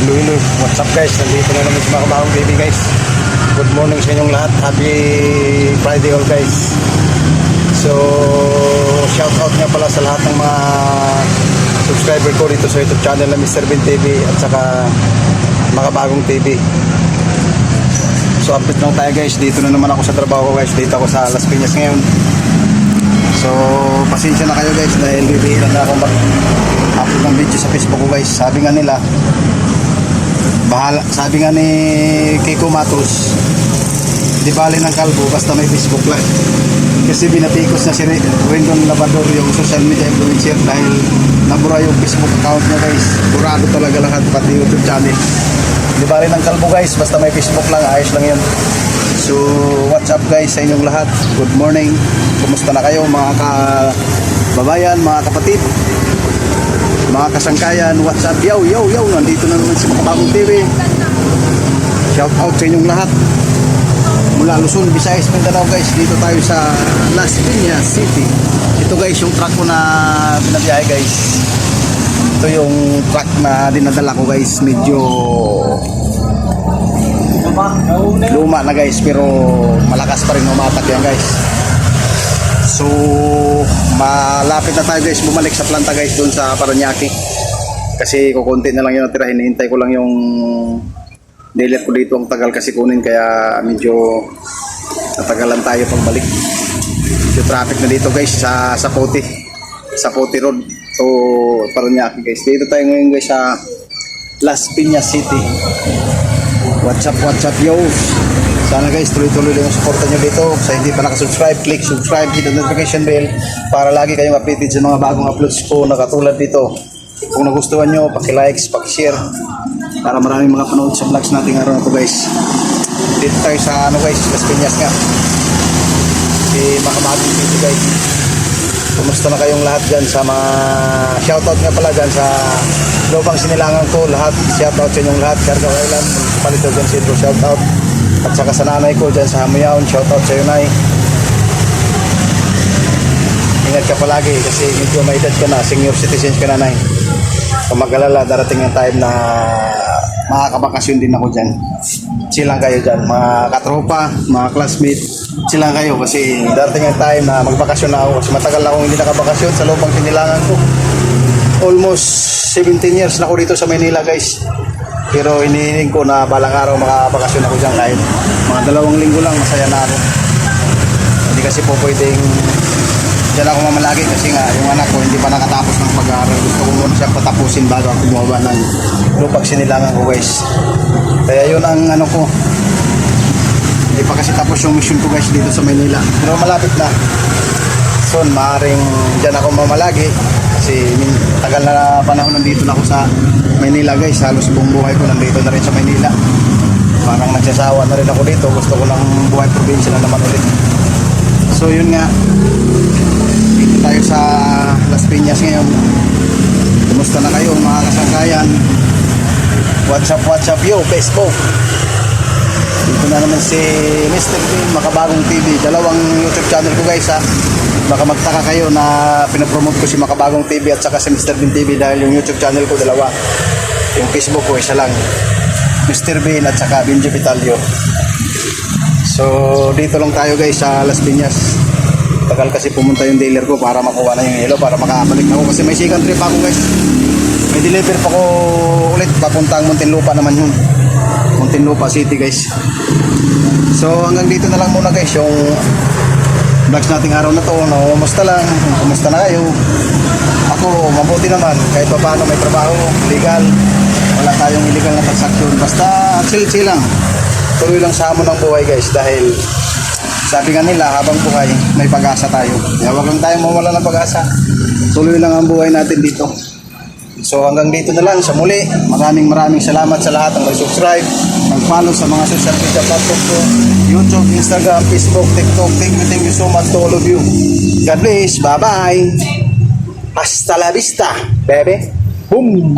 What's up guys? Nandito na naman si mga kabahong baby guys. Good morning sa inyong lahat. Happy Friday all guys. So, shout out nga pala sa lahat ng mga subscriber ko dito sa YouTube channel na Mr. Bin TV at saka mga bagong TV. So, update lang tayo guys. Dito na naman ako sa trabaho guys. Dito ako sa Las Piñas ngayon. So, pasensya na kayo guys dahil bibihira na ako mag-upload ng video sa Facebook ko guys. Sabi nga nila, bahala, sabi nga ni Kiko Matos, di bali ng kalbo basta may Facebook lang. Kasi binatikos na si Rendon Labrador yung social media influencer dahil nabura yung Facebook account niya guys. Burado talaga lahat pati YouTube channel. Di bali ng kalbo guys, basta may Facebook lang, ayos lang yun. So, what's up guys sa inyong lahat? Good morning. Kumusta na kayo mga kababayan, mga kapatid? Mga kasangkayan, what's up? Yo, yo, yo! Nandito na naman si Makabagong TV. Shout out sa inyong lahat. Mula Luzon, Visayas, Mindanao guys. Dito tayo sa Las Piñas City. Ito guys, yung truck ko na binabiyahe guys. Ito yung truck na dinadala ko guys. Medyo luma na guys pero malakas pa rin umatak yan guys so malapit na tayo guys. Bumalik sa planta guys doon sa Paranaque. Kasi kukunti na lang yung natira. Hinihintay ko lang yung dealer ko dito. Ang tagal kasi kunin kaya medyo natagalan tayo pagbalik. Yung traffic na dito guys sa Sapote Sapote Road to Paranaque guys. Dito tayo ngayon guys sa Las Piñas City. What's up, what's up, yo? Sana guys, tuloy-tuloy lang yung suporta nyo dito. Sa hindi pa nakasubscribe, click subscribe, hit the notification bell para lagi kayong updated sa mga bagong uploads ko na katulad dito. Kung nagustuhan nyo, paki-likes, paki-share para maraming mga panood sa vlogs natin araw na to guys. Dito tayo sa ano guys, Las Piñas nga. Si Makamagin dito guys. Kumusta na kayong lahat dyan sa mga shoutout nga pala dyan sa lubang sinilangan ko lahat shoutout sa inyong lahat Siargao Island Palito Sidro shoutout at saka sa nanay ko dyan sa Hamayaon shoutout sa iyo nay. Ingat ka palagi kasi medyo may edad ka na senior citizens ka na nay. Kung mag-alala darating yung time na makakabakasyon din ako dyan. Silang kayo dyan. Mga katropa mga classmate silang kayo kasi darating yung time na magbakasyon na ako kasi matagal akong hindi nakabakasyon sa lubang sinilangan ko. Almost 17 years na ako dito sa Maynila guys pero hinihiling ko na balang araw makabakasyon ako dyan kahit mga dalawang linggo lang masaya na ako. Hindi kasi po pwedeng dyan ako mamalagi kasi nga yung anak ko hindi pa nakatapos ng pag-aaral. Gusto ko muna siya patapusin bago ako bumaba ng lupag sinilangan ko guys kaya yun ang ano ko. Hindi pa kasi tapos yung mission ko guys dito sa Maynila pero malapit na. Soon maaaring dyan ako mamalagi kasi tagal na panahon nandito na ako sa Maynila guys. Halos buong buhay ko nandito na rin sa Maynila. Parang nagsasawa na rin ako dito. Gusto ko lang buhay probinsya na naman ulit. So yun nga. Dito tayo sa Las Piñas ngayon. Kumusta na kayo mga kasangkayan? What's up what's up yo Facebook dito na naman si Mr. Bean, Makabagong TV. Dalawang YouTube channel ko guys ha. Baka magtaka kayo na pinapromote ko si Makabagong TV at saka si Mr. Bean TV dahil yung YouTube channel ko dalawa. Yung Facebook ko isa lang. Mr. Bean at saka Benji Vitalio. So dito lang tayo guys sa Las Piñas. Tagal kasi pumunta yung dealer ko para makuha na yung yellow para makabalik na ako kasi may second trip ako guys. May deliver pa ko ulit papuntang Muntinlupa naman yun. Muntinlupa City guys. So hanggang dito na lang muna guys yung vlogs nating araw na to. No, kumusta lang? Kumusta na kayo? Ako mabuti naman kahit pa paano may trabaho, legal. Wala tayong illegal na transaction. Basta chill-chill lang. Tuloy lang sa hamon ng buhay guys dahil sabi nga nila habang buhay may pag-asa tayo. Kaya wag lang tayong mawala ng pag-asa. Tuloy lang ang buhay natin dito. So hanggang dito na lang sa muli. Maraming maraming salamat sa lahat ng nag-subscribe, nag-follow sa mga social media platform ko, YouTube, Instagram, Facebook, TikTok. Thank you, thank you so much to all of you. God bless. Bye-bye. Hasta la vista, baby. Boom.